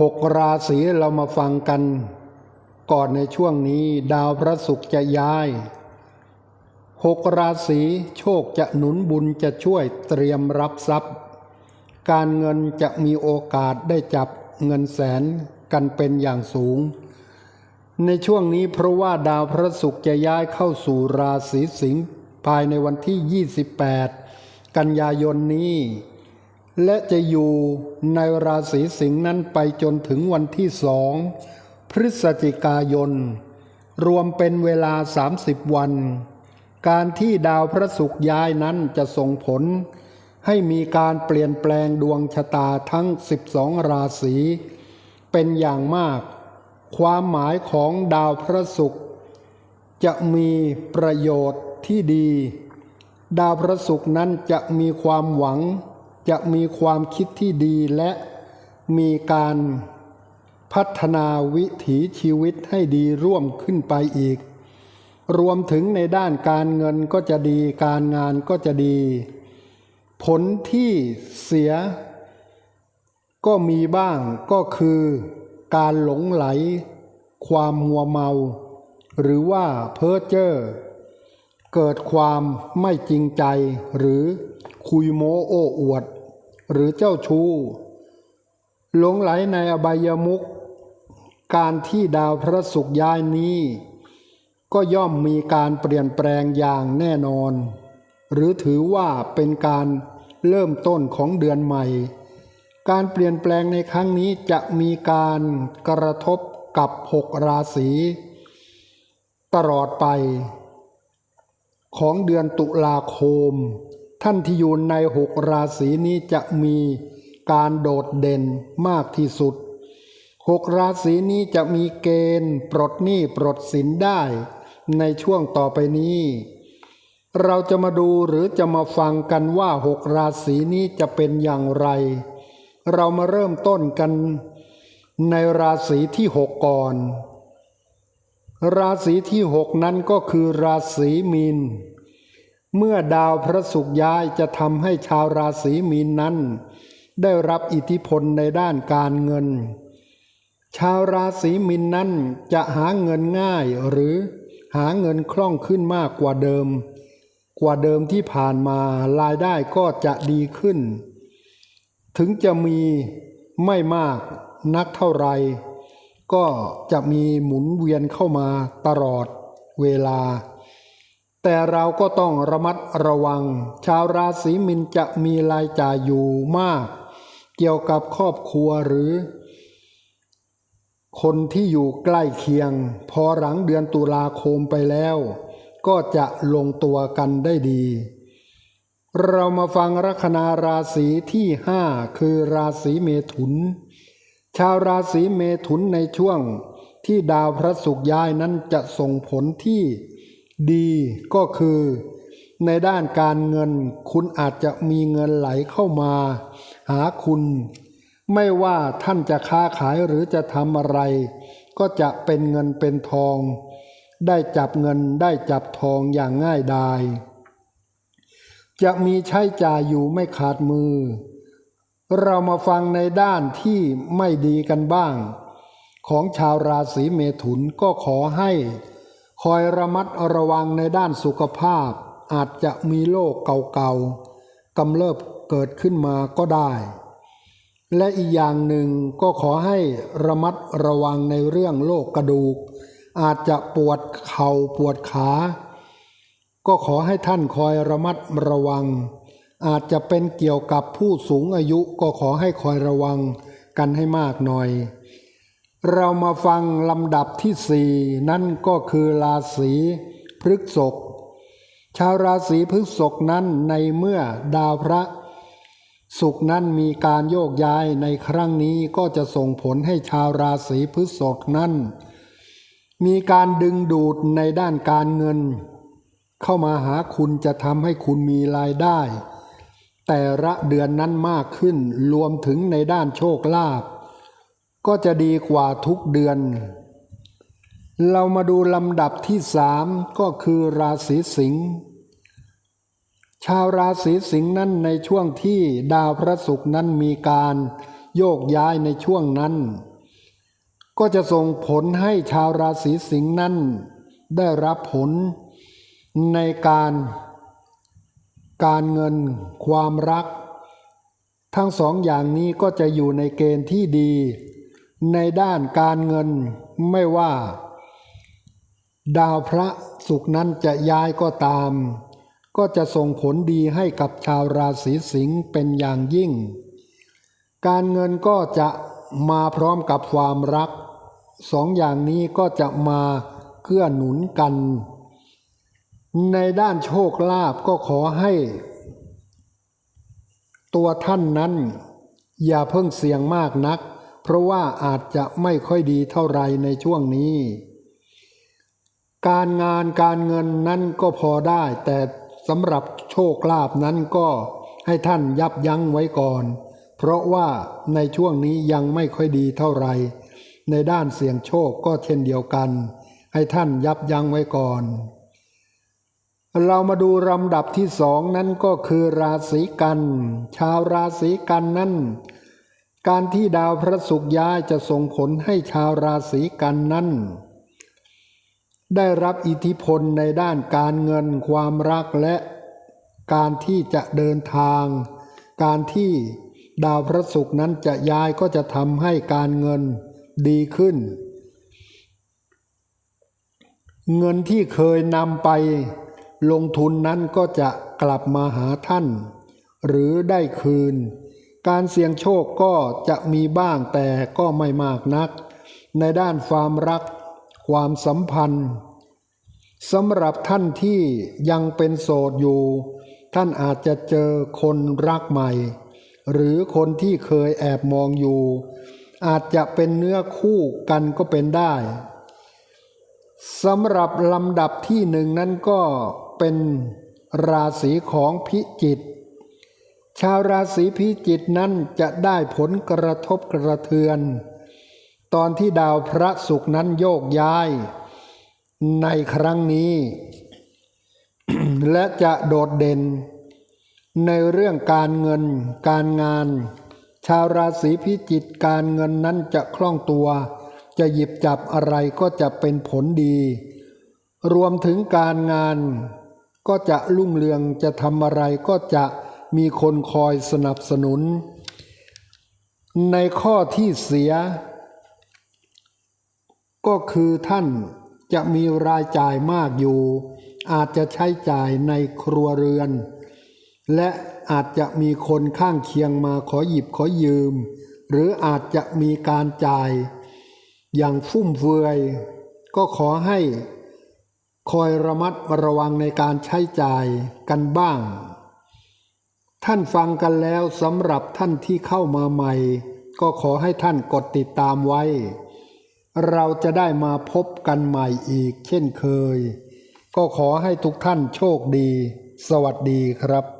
หกราศีเรามาฟังกัน ก่อนในช่วงนี้ดาวพระศุกร์จะย้ายหกราศีโชคจะหนุนบุญจะช่วยเตรียมรับทรัพย์ การเงินจะมีโอกาสได้จับเงินแสนกันเป็นอย่างสูง ในช่วงนี้เพราะว่าดาวพระศุกร์จะย้ายเข้าสู่ราศีสิงห์ภายในวันที่ 28 กันยายนนี้ และจะอยู่ในราศีสิงห์นั้นไปจนถึงวันที่สองพฤศจิกายน รวมเป็นเวลา 30 วัน การที่ดาวพระศุกร์ย้ายนั้นจะส่งผล ให้มีการเปลี่ยนแปลงดวงชะตาทั้ง 12 ราศี เป็นอย่างมาก ความหมายของดาวพระศุกร์จะมีประโยชน์ที่ดี ดาวพระศุกร์นั้นจะมีความหวัง จะมีความคิดที่ดีและมีการพัฒนาวิถีชีวิตให้ดีร่วมขึ้นไปอีก รวมถึงในด้านการเงินก็จะดี การงานก็จะดี ผลที่เสีย ก็มีบ้างก็คือการหลงไหล ความมัวเมา หรือว่าเพ้อเจ้อเกิดความไม่จริงใจหรือคุยโม้โอ้อวด หรือเจ้าชู้หลงไหลในอบายมุขการที่ดาวพระศุกร์ย้ายนี้ ก็ย่อมมีการเปลี่ยนแปลงอย่างแน่นอน หรือถือว่าเป็นการเริ่มต้นของเดือนใหม่ การเปลี่ยนแปลงในครั้งนี้จะมีการกระทบกับหกราศีตลอดไป ของเดือนตุลาคม ท่านที่อยู่ในหกราศีนี้จะมีการโดดเด่นมากที่สุดหกราศีนี้จะมีเกณฑ์ปลดหนี้ปลดสินได้ ในช่วงต่อไปนี้ เราจะมาดูหรือจะมาฟังกันว่าหกราศีนี้จะเป็นอย่างไร เรามาเริ่มต้นกันในราศีที่หกก่อน ราศีที่หกนั้นก็คือราศีมีน เมื่อดาวพระศุกร์ย้ายจะทำให้ชาวราศีมีนนั้น ได้รับอิทธิพลในด้านการเงิน ชาวราศีมีนนั้นจะหาเงินง่ายหรือหาเงินคล่องขึ้นมากกว่าเดิม กว่าเดิมที่ผ่านมารายได้ก็จะดีขึ้น ถึงจะมีไม่มากนักเท่าไร ก็จะมีหมุนเวียนเข้ามาตลอดเวลา แต่เราก็ต้องระมัดระวัง ชาวราศีมินจะมีรายจ่ายอยู่มาก เกี่ยวกับครอบครัวหรือ คนที่อยู่ใกล้เคียง พอหลังเดือนตุลาคมไปแล้ว ก็จะลงตัวกันได้ดี เรามาฟังลัคนาราศีที่ห้าคือราศีเมถุน ชาวราศีเมถุนในช่วงที่ดาวพระศุกร์ย้ายนั้นจะส่งผลที่ ดีก็คือ ในด้านการเงิน คุณอาจจะมีเงินไหลเข้ามา หาคุณ ไม่ว่าท่านจะค้าขายหรือจะทำอะไร ก็จะเป็นเงินเป็นทอง ได้จับเงินได้จับทองอย่างง่ายดายจะมีใช้จ่ายอยู่ไม่ขาดมือ เรามาฟังในด้านที่ไม่ดีกันบ้าง ของชาวราศีเมถุนก็ขอให้ คอยระมัดระวังในด้านสุขภาพ อาจจะมีโรคเก่าๆกำเริบเกิดขึ้นมาก็ได้ และอีกอย่างหนึ่งก็ขอให้ระมัดระวังในเรื่องโรคกระดูก อาจจะปวดเข่าปวดขา ก็ขอให้ท่านคอยระมัดระวัง อาจจะเป็นเกี่ยวกับผู้สูงอายุก็ขอให้คอยระวังกันให้มากหน่อย เรามาฟังลำดับที่สี่นั่นก็คือราศีพฤษภชาวราศีพฤษภนั้นในเมื่อดาวพระ สุขนั้นมีการโยกย้ายในครั้งนี้ก็จะส่งผลให้ชาวราศีพฤษภนั้น มีการดึงดูดในด้านการเงิน เข้ามาหาคุณจะทำให้คุณมีรายได้ แต่ละเดือนนั้นมากขึ้นรวมถึงในด้านโชคลาภ ก็จะดีกว่าทุกเดือน เรามาดูลำดับที่สามก็คือราศีสิงห์ชาวราศีสิงห์นั้นในช่วงที่ดาวพระศุกร์นั้นมีการโยกย้ายในช่วงนั้น ก็จะส่งผลให้ชาวราศีสิงห์นั้น ได้รับผลในการ การเงิน ความรัก ทั้งสองอย่างนี้ก็จะอยู่ในเกณฑ์ที่ดี ในด้านการเงินไม่ว่า ดาวพระศุกร์นั้นจะย้ายก็ตาม ก็จะส่งผลดีให้กับชาวราศีสิงห์เป็นอย่างยิ่ง การเงินก็จะมาพร้อมกับความรักสองอย่างนี้ก็จะมาเกื้อหนุนกัน ในด้านโชคลาภก็ขอให้ ตัวท่านนั้น อย่าเพิ่งเสี่ยงมากนัก เพราะว่าอาจจะไม่ค่อยดีเท่าไรในช่วงนี้ การงานการเงินนั้นก็พอได้ แต่สำหรับโชคลาภนั้นก็ให้ท่านยับยั้งไว้ก่อน เพราะว่าในช่วงนี้ยังไม่ค่อยดีเท่าไรในด้านเสี่ยงโชคก็เช่นเดียวกัน ให้ท่านยับยั้งไว้ก่อน เรามาดูลำดับที่สองนั้นก็คือราศีกัน ชาวราศีกันนั้น การที่ดาวพระศุกร์ย้ายจะส่งผลให้ชาวราศีกันนั้นได้รับอิทธิพลในด้านการเงินความรักและการที่จะเดินทาง การที่ดาวพระศุกร์นั้นจะย้ายก็จะทำให้การเงินดีขึ้น เงินที่เคยนำไปลงทุนนั้นก็จะกลับมาหาท่าน หรือได้คืน การเสี่ยงโชคก็จะมีบ้างแต่ก็ไม่มากนัก ในด้านความรัก ความสัมพันธ์สำหรับท่านที่ยังเป็นโสดอยู่ ท่านอาจจะเจอคนรักใหม่ หรือคนที่เคยแอบมองอยู่ อาจจะเป็นเนื้อคู่กันก็เป็นได้สำหรับลำดับที่หนึ่งนั้นก็เป็นราศีของพิจิต ชาวราศีพิจิตนั้นจะได้ผลกระทบกระเทือน ตอนที่ดาวพระศุกร์นั้นโยกย้าย ในครั้งนี้ และจะโดดเด่น ในเรื่องการเงิน การงาน ชาวราศีพิจิตการเงินนั้นจะคล่องตัว จะหยิบจับอะไรก็จะเป็นผลดี รวมถึงการงาน ก็จะรุ่งเรืองจะทำอะไรก็จะ มีคนคอยสนับสนุน ในข้อที่เสีย ก็คือท่านจะมีรายจ่ายมากอยู่ อาจจะใช้จ่ายในครัวเรือน และอาจจะมีคนข้างเคียงมาขอหยิบขอยืม หรืออาจจะมีการจ่าย อย่างฟุ่มเฟือย ก็ขอให้คอยระมัดระวังในการใช้จ่ายกันบ้าง ท่านฟังกันแล้วสำหรับท่านที่เข้ามาใหม่ ก็ขอให้ท่านกดติดตามไว้ เราจะได้มาพบกันใหม่อีกเช่นเคย ก็ขอให้ทุกท่านโชคดี สวัสดีครับ